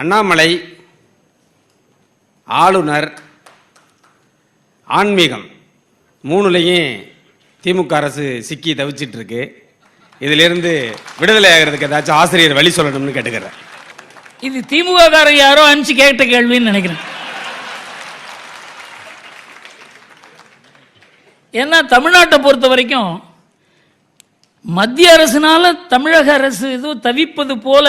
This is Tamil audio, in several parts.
அண்ணாமலை ஆளுநர் ஆன்மீகம். மூணுலையும் திமுக அரசு சிக்கி தவிச்சிட்டு இருக்கு இதிலிருந்து விடுதலை ஆகிறதுக்கு ஏதாச்சும் ஆசிரியர் வழி சொல்லணும்னு கேட்டுக்கிறேன். இது திமுக காரங்க யாரோ அனுப்பிச்சு கேட்ட கேள்வின்னு நினைக்கிறேன். ஏன்னா தமிழ்நாட்டை பொறுத்த வரைக்கும் மத்திய அரசுனால தமிழக அரசு ஏதோ தவிப்பது போல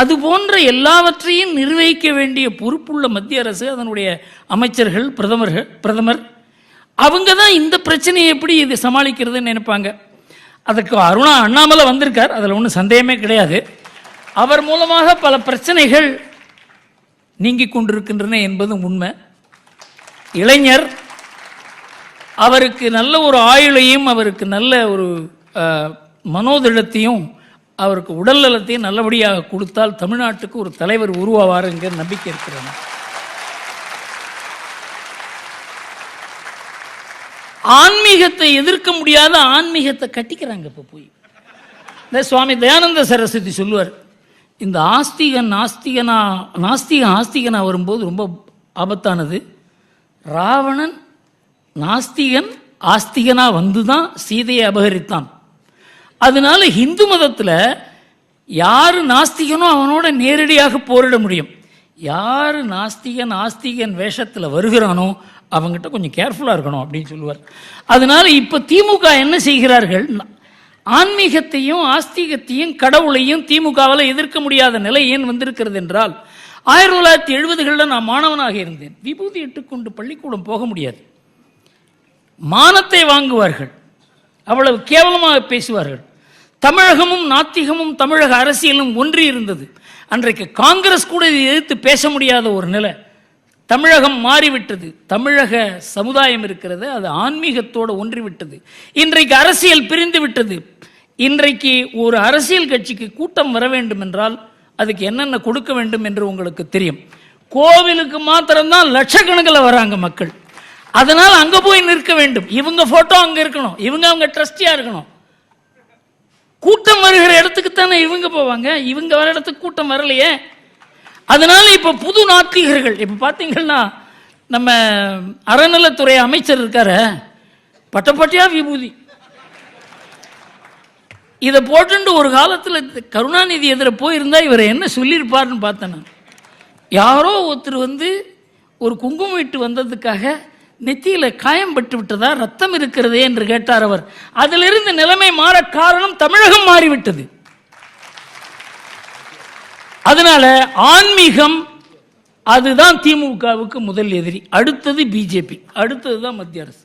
அது போன்ற எல்லாவற்றையும் நிர்வகிக்க வேண்டிய பொறுப்புள்ள மத்திய அரசு அதனுடைய அமைச்சர்கள் பிரதமர்கள் பிரதமர் அவங்க தான் இந்த பிரச்சனையை எப்படி இது சமாளிக்கிறதுன்னு நினைப்பாங்க. அதுக்கு அருணா அண்ணாமலை வந்திருக்கார் அதில் ஒன்றும் சந்தேகமே கிடையாது. அவர் மூலமாக பல பிரச்சனைகள் நீங்கிக் கொண்டிருக்கின்றன என்பதும் உண்மை. இளைஞர் அவருக்கு நல்ல ஒரு ஆயுளையும் அவருக்கு நல்ல ஒரு மனோதிடத்தையும் அவருக்கு உடல் நலத்தையும் நல்லபடியாக கொடுத்தால் தமிழ்நாட்டுக்கு ஒரு தலைவர் உருவாவார் என்கிற நம்பிக்கை இருக்கிறது. ஆன்மீகத்தை எதிர்க்க முடியாத ஆன்மீகத்தை கட்டிக்கிறாங்க இப்போ போய். இந்த சுவாமி தயானந்த சரஸ்வதி சொல்லுவார் இந்த ஆஸ்திகன் நாஸ்திகனா நாஸ்திகன் ஆஸ்திகனா வரும்போது ரொம்ப ஆபத்தானது. ராவணன் நாஸ்திகன் ஆஸ்திகனா வந்து தான் சீதையை அபகரித்தான். அதனால ஹிந்து மதத்தில் யார் நாஸ்திகனோ அவனோட நேரடியாக போரிட முடியும். யார் நாஸ்திகன் ஆஸ்திகன் வேஷத்தில் வருகிறானோ அவங்ககிட்ட கொஞ்சம் கேர்ஃபுல்லாக இருக்கணும் அப்படின்னு சொல்லுவார். அதனால் இப்போ திமுக என்ன செய்கிறார்கள்? ஆன்மீகத்தையும் ஆஸ்திகத்தையும் கடவுளையும் திமுகவால் எதிர்க்க முடியாத நிலை ஏன் வந்திருக்கிறது என்றால் ஆயிரத்தி தொள்ளாயிரத்தி எழுபதுகளில் நான் மாணவனாக இருந்தேன். விபூதி இட்டுக்கொண்டு பள்ளிக்கூடம் போக முடியாது. மானத்தை வாங்குவார்கள். அவ்வளவு கேவலமாக பேசுவார்கள். தமிழகமும் நாத்திகமும் தமிழக அரசியலும் ஒன்றி இருந்தது. அன்றைக்கு காங்கிரஸ் கூட இதை எதிர்த்து பேச முடியாத ஒரு நிலை. தமிழகம் மாறிவிட்டது. தமிழக சமுதாயம் இருக்கிறது. அது ஆன்மீகத்தோடு ஒன்றிவிட்டது. இன்றைக்கு அரசியல் பிரிந்து விட்டது இன்றைக்கு ஒரு அரசியல் கட்சிக்கு கூட்டம் வர வேண்டும் என்றால் அதுக்கு என்னென்ன கொடுக்க வேண்டும் என்று உங்களுக்கு தெரியும். கோவிலுக்கு மாத்திரம்தான் லட்சக்கணக்கில் வராங்க மக்கள். அதனால் அங்கே போய் நிற்க வேண்டும். இவங்க ஃபோட்டோ அங்கே இருக்கணும். இவங்க அவங்க ட்ரஸ்டியாக இருக்கணும். கூட்டம் வருகிற இடத்துக்கு தானே இவங்க போவாங்க? இவங்க வர இடத்துக்கு கூட்டம் வரலையே. அதனால இப்ப புது நாத்திகர்கள் இப்ப பாத்தீங்கன்னா நம்ம அறநலத்துறை அமைச்சர் இருக்காரு. பட்டப்பட்டியா விபூதி. இதை போட்டுண்டு ஒரு காலத்தில் கருணாநிதி எதிர போயிருந்தா இவர் என்ன சொல்லியிருப்பார்னு பார்த்தேன் நான். யாரோ ஒருத்தர் வந்து ஒரு குங்குமம் இட்டு வந்ததுக்காக நெத்தியில காயம் பட்டு விட்டதா? ரத்தம் இருக்கிறதே என்று கேட்டார் அவர். அதிலிருந்து நிலைமை மாற காரணம் தமிழகம் மாறிவிட்டது. அதனால ஆன்மீகம் அதுதான் திமுகவுக்கு முதல் எதிரி. அடுத்தது பிஜேபி. அடுத்தது தான் மத்திய அரசு.